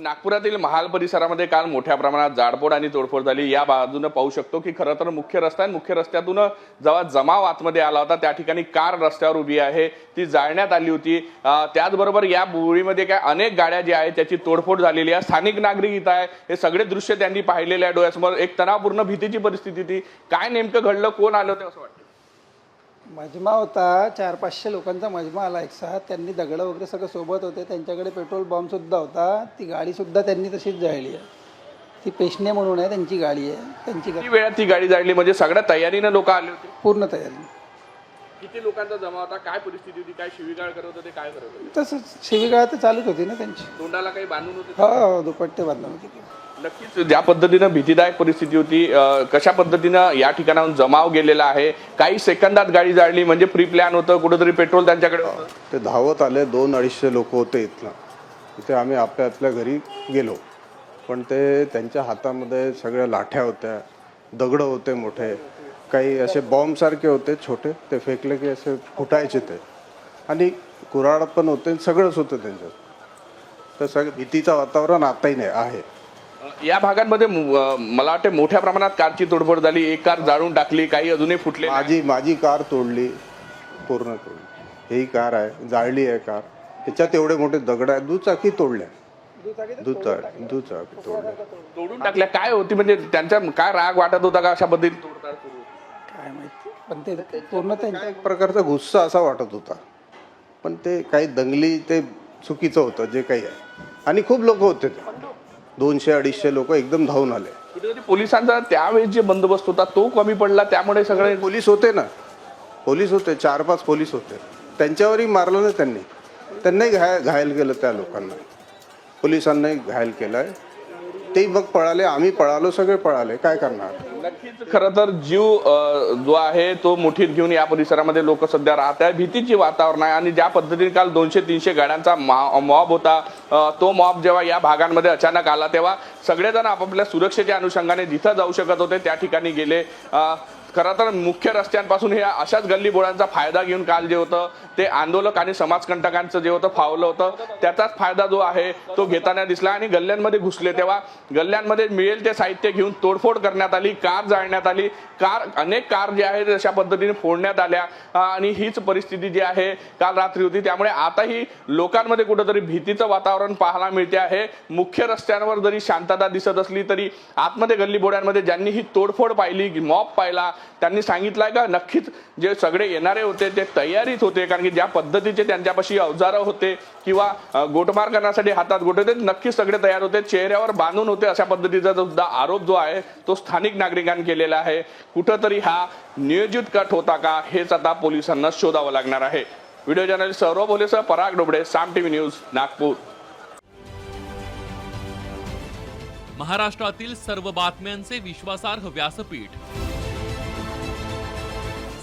नागपुरातील महाल परिसरामध्ये काल मोठ्या प्रमाणात जाडपोड आणि तोडफोड झाली. या बाजूनं पाहू शकतो की खरं तर मुख्य रस्ता आहे. मुख्य रस्त्यातून जेव्हा जमाव आतमध्ये आला होता त्या ठिकाणी कार रस्त्यावर उभी आहे. ती जाळण्यात आली होती. त्याचबरोबर या बुळीमध्ये काय अनेक गाड्या ज्या आहेत त्याची तोडफोड झालेली आहे. स्थानिक नागरिक इथं आहे. हे सगळे दृश्य त्यांनी पाहिलेले आहे डोळ्यासमोर. एक तणावपूर्ण भीतीची परिस्थिती ती. काय नेमकं घडलं? कोण आलं होतं असं वाटतं? मजमा होता चार पाचशे लोकांचा मजमा आला एक साथ. त्यांनी दगडं वगैरे सगळं सोबत होते. त्यांच्याकडे पेट्रोल बॉम्ब सुद्धा होता. ती गाडी सुद्धा त्यांनी तशीच जाळली आहे. ती पेशणे म्हणून आहे त्यांची गाडी आहे. त्यांची किती वेळात ती गाडी जाळली? म्हणजे सगळ्या तयारीनं लोक आले होते? पूर्ण तयारी. किती लोकांचा जमा होता? काय परिस्थिती होती? काय शिवीगाळ करत होते? काय करत होते? तसंच शिवीगाळ तर चालूच होती ना त्यांची. तोंडाला काही बांधून होते? हो हो दुपट्टे बांधून होती. नक्कीच ज्या पद्धतीनं भीतीदायक परिस्थिती होती कशा पद्धतीनं या ठिकाणाहून जमाव गेलेला आहे काही सेकंदात गाडी जाळली म्हणजे प्री प्लॅन होतं कुठेतरी पेट्रोल त्यांच्याकडे ते धावत आले दोन अडीचशे लोक होते इथनं. तिथे आम्ही आपल्या आपल्या घरी गेलो. पण ते त्यांच्या हातामध्ये सगळ्या लाठ्या होत्या दगडं होते मोठे. काही असे बॉम्बसारखे होते छोटे. ते फेकले की असे फुटायचे ते. आणि कुऱ्हाड पण होते सगळंच होतं त्यांच्यात. तर सगळं भीतीचं वातावरण आताही नाही आहे. या भागांमध्ये मला वाटते मोठ्या प्रमाणात कारची तोडफोड झाली. एक कार जाळून टाकली काही अजूनही फुटले. माझी माझी कार तोडली पूर्ण तोडली. ही कार आहे जाळली आहे कार. त्याच्यात एवढे मोठे दगड आहेत दुचाकी तोडल्या. दुचाकी दुचाकी तोडल्या. तोडून टाकल्या. काय होती म्हणजे त्यांच्या काय राग वाटत होता का अशा पद्धतीने? काय माहिती. पण ते पूर्ण त्यांच्या एक प्रकारचा गुस्सा असा वाटत होता. पण ते काही दंगली ते चुकीचं होतं जे काही आहे. आणि खूप लोक होते ते. दोनशे अडीचशे लोक एकदम धावून आले. पोलिसांचा त्यावेळेस जे बंदोबस्त होता तो कमी पडला. त्यामुळे सगळे पोलीस होते ना. पोलीस होते. चार पाच पोलीस होते. त्यांच्यावरही मारलं ना त्यांनी. त्यांनाही घाय घायल केलं त्या लोकांना. पोलिसांनाही घायल केलंय. ते मग पळाले. आम्ही पळालो सगळे पळाले. काय करणार? नक्कीच. खरं तर जीव जो आहे तो मुठीत घेऊन या परिसरामध्ये लोक सध्या राहत आहे भीतीची वातावरण आहे आणि ज्या पद्धतीने काल दोनशे तीनशे गाड्यांचा मॉब होता तो मॉब जेव्हा या भागांमध्ये अचानक आला तेव्हा सगळेजण आपापल्या सुरक्षेच्या अनुषंगाने जिथं जाऊ शकत होते त्या ठिकाणी गेले. खरं तर मुख्य रस्त्यांपासून हे अशाच गल्ली बोळांचा फायदा घेऊन काल जे होतं ते आंदोलक आणि समाजकंटकांचं जे होतं फावलं होतं. त्याचाच फायदा जो आहे तो घेताना दिसला आणि गल्ल्यांमध्ये घुसले. तेव्हा गल्ल्यांमध्ये मिळेल ते साहित्य घेऊन तोडफोड करण्यात आली कार जाळण्यात आली. कार अनेक कार जे आहेत अशा पद्धतीने फोडण्यात आल्या. आणि हीच परिस्थिती जी आहे काल रात्री होती. त्यामुळे आताही लोकांमध्ये कुठंतरी भीतीचं वातावरण पाहायला मिळते आहे. मुख्य रस्त्यांवर जरी शांतता दिसत असली तरी आतमध्ये गल्ली बोड्यांमध्ये ज्यांनी ही तोडफोड पाहिली मॉब पाहिला त्यांनी सांगितलंय का? नक्कीच जे सगळे येणारे होते ते तयारीत होते कारण की ज्या पद्धतीचे त्यांच्यापाशी अवजारं होते किंवा गोटमार करण्यासाठी हातात गोटे होते नक्कीच सगळे तयार होते. चेहऱ्यावर बांधून होते अशा पद्धतीचा सुद्धा आरोप जो आहे तो स्थानिक नागरिकांनी केलेला आहे. कुठंतरी हा नियोजित कट होता का हेच आता पोलिसांना शोधावं लागणार आहे. व्हिडिओ जर्नलिस्ट सौरभ भोलेसह पराग डोबडे साम टीव्ही न्यूज नागपूर. महाराष्ट्रातील सर्व बातम्यांचे विश्वासार्ह व्यासपीठ.